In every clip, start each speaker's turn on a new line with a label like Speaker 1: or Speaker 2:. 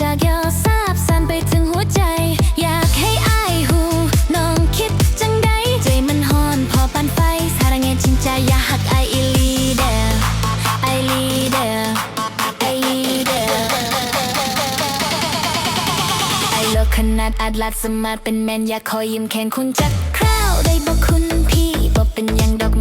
Speaker 1: จากยอทราบสั่นไปถึงหัวใจ อยากให้อายหูน้องคิดจังใดใจมันฮอนพอปันไฟสาระเงจริงใจอยากหักไออีลีเดอไอลีเดอไอลีเดอไอเลิกขนาดอัดลัดสมาร์ทเป็นแมนอยากคอยยิ้มแขนคุณจักคราวได้บอกคุณพี่บอกเป็นยังดอก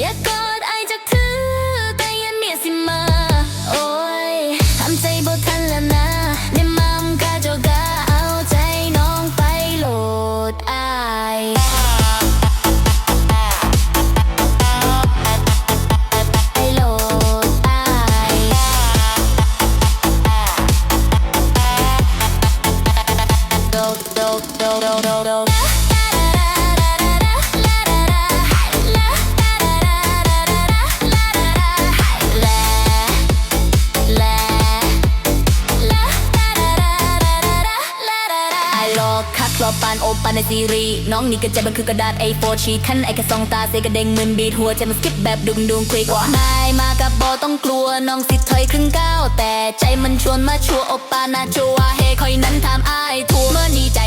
Speaker 1: ดูกัน รอปานโอปานในซีรีส์น้องนี่ก็ใจมันคือกระดาษ A4 ชีทคันไอแค่สองตาเซกระเด้งเหมือนบีดหัวใจมันสกิปแบบดุงดุงควิกนายมากับบอต้องกลัวน้องสิถอยครึ่งก้าวแต่ใจมันชวนมาชัวโอปานาชัวเฮคอยนั้นทำอายทัวเมื่อนี้ใจ